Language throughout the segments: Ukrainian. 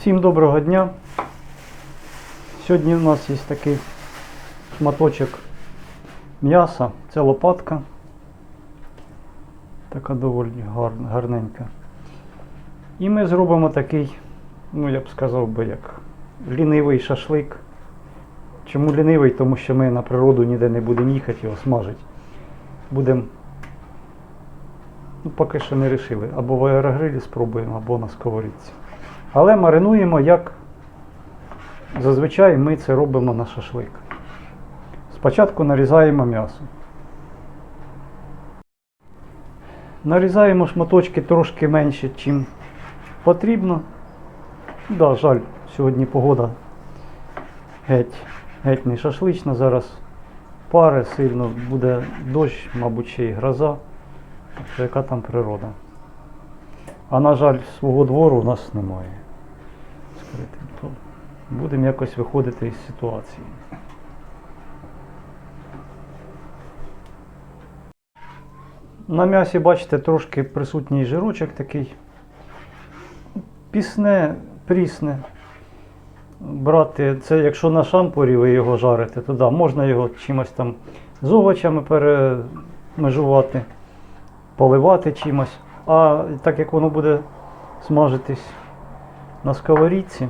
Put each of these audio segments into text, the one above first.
Всім доброго дня. Сьогодні у нас є такий шматочок м'яса. Це лопатка. Така доволі гарненька. І ми зробимо такий, ну я б сказав би, як лінивий шашлик. Чому лінивий? Тому що ми на природу ніде не будемо їхати його смажити. Будемо. Ну, поки що не вирішили. Або в аерогрилі спробуємо, або на сковорідці. Але маринуємо, як зазвичай ми це робимо на шашлик. Спочатку нарізаємо м'ясо. Нарізаємо шматочки трошки менше, ніж потрібно. Да, жаль, сьогодні погода геть, геть не шашлична. Зараз пари сильно буде дощ, мабуть, ще й гроза. Яка там природа. А на жаль, свого двору у нас немає. Будемо якось виходити із ситуації. На м'ясі, бачите, трошки присутній жирочок такий. Пісне, прісне. Брати, це якщо на шампурі ви його жарите, то да, можна його чимось там з овочами перемежувати, поливати чимось. А так як воно буде смажитись на сковорідці,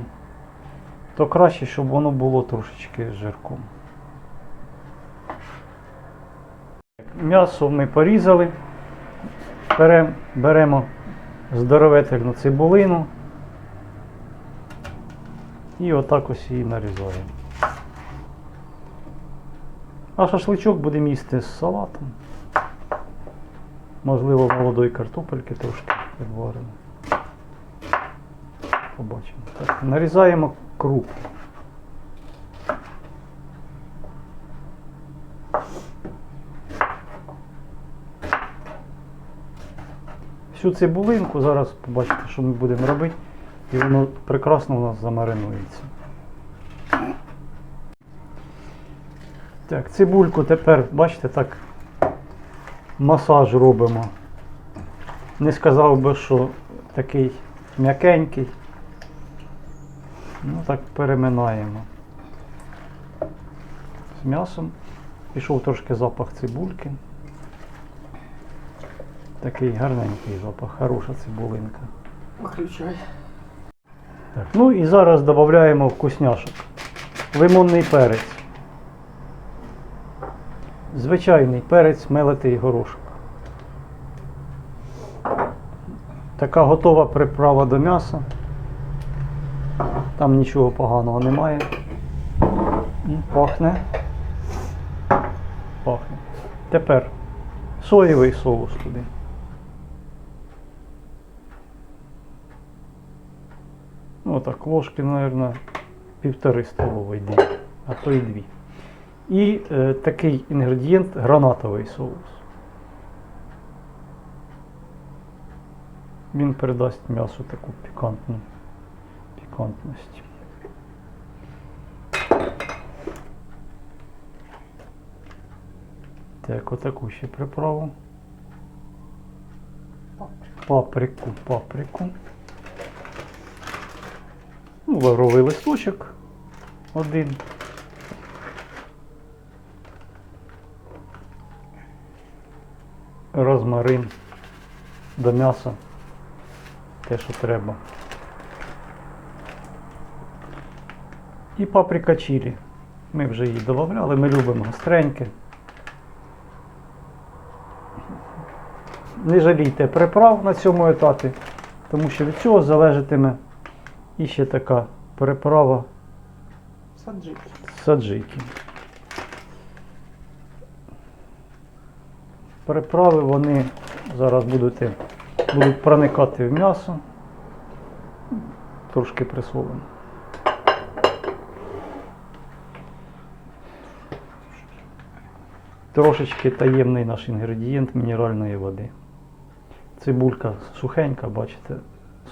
то краще, щоб воно було трошечки жирком. М'ясо ми порізали, беремо, здоровительну цибулину і отак ось її нарізаємо. А шашличок будемо їсти з салатом. Можливо, молодої картопельки трошки підваримо. Побачимо. Так, нарізаємо круп. Всю цибулинку зараз побачите, що ми будемо робити, і воно прекрасно у нас замаринується. Так, цибульку тепер, бачите, так масаж робимо. Не сказав би, що такий м'якенький. Ну так переминаємо. З м'ясом. Пішов трошки запах цибульки. Такий гарненький запах, хороша цибулинка. Виключай. Так, ну і зараз додаємо вкусняшок. Лимонний перець. Звичайний перець мелитий горошок. Така готова приправа до м'яса. Там нічого поганого немає. Пахне. Пахне. Тепер соєвий соус туди. Ну, так, ложки, мабуть, півтори столової а то й дві. І е, такий інгредієнт гранатовий соус. Він передасть м'ясу таку пікантну пікантність. Так, отаку ще приправу. Паприку, паприку. Ну, лавровий листочок один. Розмарин до м'яса. Те, що треба. І паприка чилі. Ми вже її додавали, ми любимо гостреньке. Не жалійте приправ на цьому етапі, тому що від цього залежатиме і ще така приправа Саджик. саджики. Приправи вони зараз будуть, будуть проникати в м'ясо. Трошки присолимо. Трошечки таємний наш інгредієнт мінеральної води. Цибулька сухенька, бачите,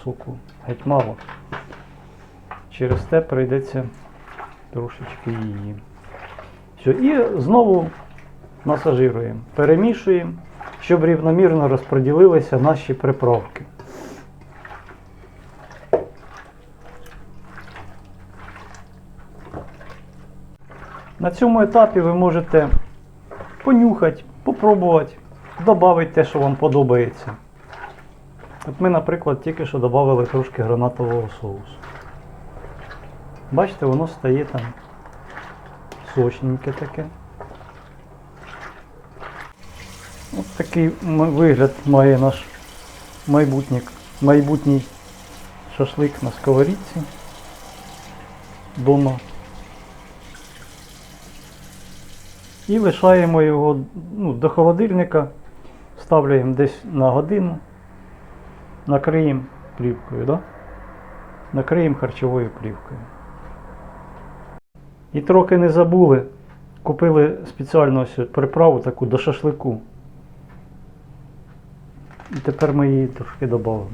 соку геть мало. Через те прийдеться трошечки її. Все. І знову масажируємо, перемішуємо, щоб рівномірно розподілилися наші приправки. На цьому етапі ви можете понюхати, попробувати, додати те, що вам подобається. От Ми, наприклад, тільки що додали трошки гранатового соусу. Бачите, воно стає там сочненьке таке. Ось такий вигляд має наш майбутнік, майбутній шашлик на сковорідці дома. І лишаємо його ну, до холодильника, ставляємо десь на годину, накриємо плівкою, да? накриємо харчовою плівкою. І трохи не забули, купили спеціальну приправу таку до шашлику. І тепер ми її трошки додамо.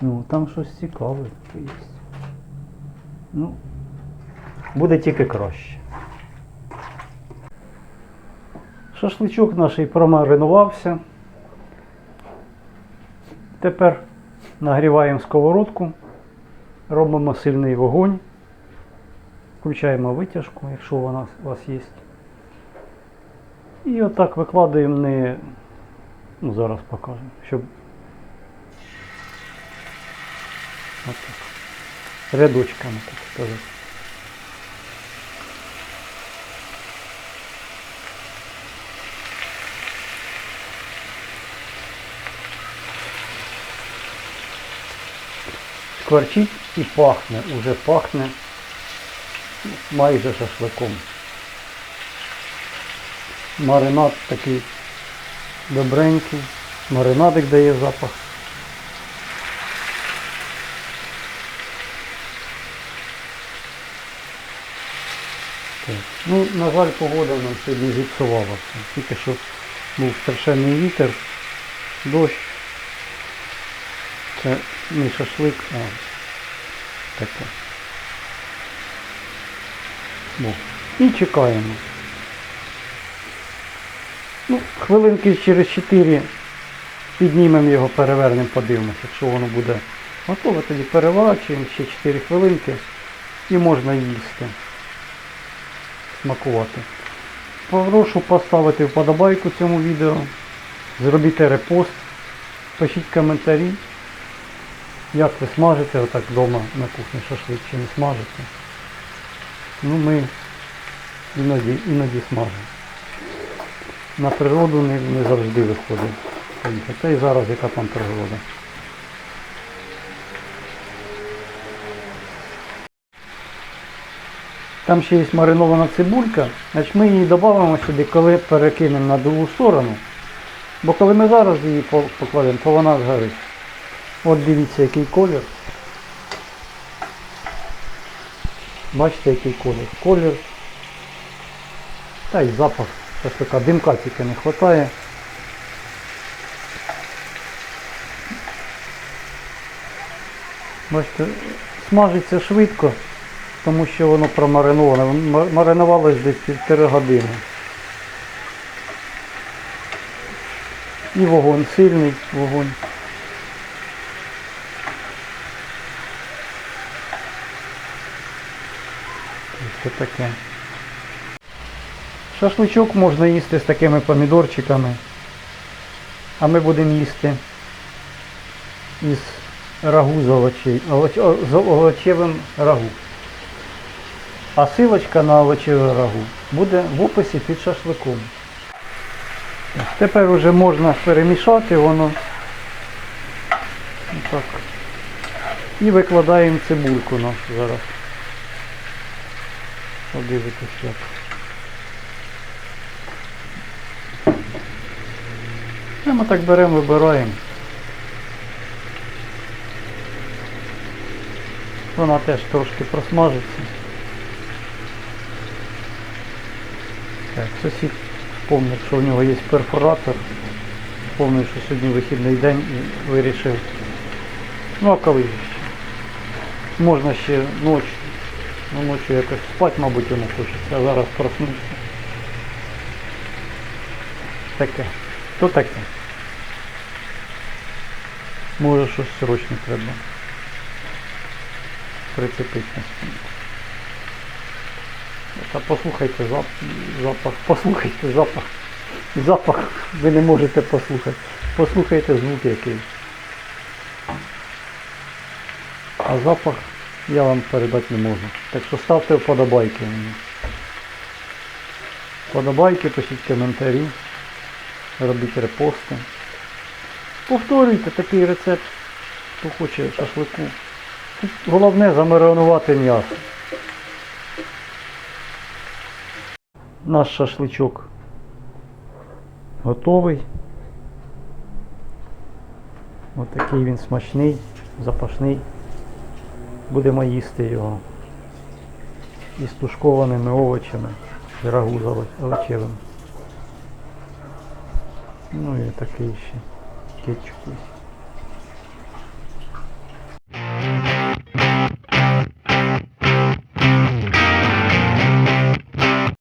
Ну, там щось цікаве є. Ну, буде тільки краще. Шашличок наш промаринувався. Тепер нагріваємо сковородку, робимо сильний вогонь, включаємо витяжку, якщо вона у вас є. І отак викладаємо не, ну зараз покажемо, щоб отак, рядочками, так сказати. Скворчить і пахне, уже пахне майже шашликом. Маринад такий добренький, маринадик дає запах. Ну, на жаль, погода нам сьогодні зіпсувалася. Тільки що був страшенний вітер, дощ. Це не шашлик, а таке. Бо. І чекаємо. Ну, хвилинки через 4 піднімемо його, перевернемо, подивимося. Якщо воно буде готове, тоді переворачуємо ще 4 хвилинки і можна їсти. Смакувати. Прошу поставити вподобайку цьому відео, зробіть репост, пишіть коментарі, як ви смажите отак вдома на кухні шашлик чи не смажите. Ну ми іноді, іноді смажимо. На природу не, не завжди виходить. Та й зараз яка там природа. Там ще є маринована цибулька, значить ми її додамо сюди, коли перекинемо на другу сторону. Бо коли ми зараз її покладемо, то вона згорить. От дивіться, який колір. Бачите, який колір. Колір. Та й запах. Така димка тільки не вистачає. Бачите, смажиться швидко, тому що воно промариноване. Маринувалось десь півтори години. І вогонь сильний вогонь. Це таке. Шашличок можна їсти з такими помідорчиками. А ми будемо їсти із рагу з овочей, овоч, з овочевим рагу. А силочка на овочеве рагу буде в описі під шашликом. Тепер вже можна перемішати воно. Отак. І викладаємо цибульку нашу зараз. Подивитись як. Прямо так беремо, вибираємо. Вона теж трошки просмажиться. Так, сусід вспомнив, що в нього є перфоратор. Вспомнив, що сьогодні вихідний день і вирішив. Ну а коли ще? Можна ще ночі. Ну ночі якось спати, мабуть, йому хочеться, а зараз проснувся. Таке. То таке. Може щось срочно треба. прицепити. Та послухайте зап- запах, послухайте запах. Запах ви не можете послухати. Послухайте звук який. А запах я вам передати не можу. Так що ставте вподобайки мені. Вподобайки, пишіть коментарі, робіть репости. Повторюйте такий рецепт, хто хоче шашлику. Головне замаринувати м'ясо. Наш шашличок готовий. Ось такий він смачний, запашний. Будемо їсти його із тушкованими овочами, рагу з овочевим. Ну і такий ще кетчуп. ось.